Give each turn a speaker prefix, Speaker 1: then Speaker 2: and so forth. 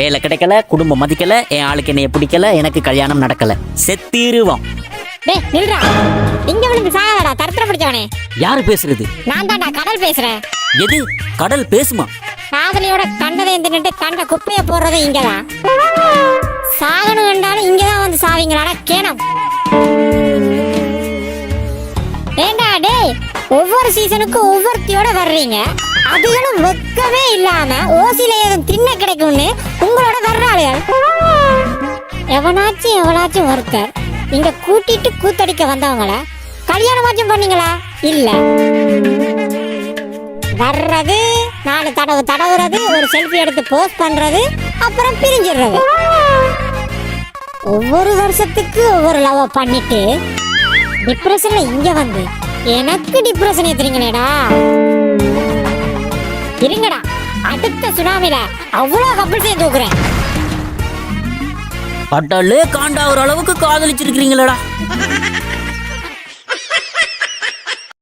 Speaker 1: வேலை கிடைக்கல குடும்பம் மதிக்கல என் ஆளுக்கு என்னைய பிடிக்கல எனக்கு கல்யாணம் நடக்கல. செத்திருவோம்.
Speaker 2: டேய் நில்றா. இங்க விழுந்து சாகடா தரத்துல பிடிச்சவனே.
Speaker 1: யாரு பேசுறது?
Speaker 2: நான் தான்டா கடல் பேசுறேன்.
Speaker 1: எது? கடல் பேசுமா?
Speaker 2: காதலியோட கண்டதை தின்னுட்டு கண்ட குப்பைய போடுறது இங்கதான். சாகணும் இங்கதான் வந்து சாவீங்களாடா கேனம் ஏண்டா டேய் ஒவ்வொரு சீசனுக்கும் ஒவ்வொருத்தியோட வர்றீங்க. அதுகளும் வெக்கமே இல்லாம ஓசில என்ன கிடைக்கும்னு உங்களோட வர்றாளுகள் எவனாச்சும் எவனாச்சும் ஒருத்தர் இங்க கூட்டிட்டு கூத்தடிக்க வந்தவங்கள கல்யாணமாச்சும் பண்ணீங்களா? இல்ல. வர்றது நாலு தடவு தடவுறது ஒரு செல்ஃபி எடுத்து போஸ்ட் பண்றது அப்புறம் பிரிஞ்சிடுறது. ஒவ்வொரு வருஷத்துக்கு ஒவ்வொரு லவ் பண்ணிட்டு டிப்ரெஷன்ல இங்க வந்து எனக்கு டிப்ரெஷன் ஏத்துறீங்களேடா. இருங்க அடுத்த சுனாமில அவ்வளோ கப்பல்ஸையும் தூக்குறேன்.
Speaker 1: கடலே காண்டாகிற அளவுக்கு காதலிச்சிருக்கிறீங்களடா.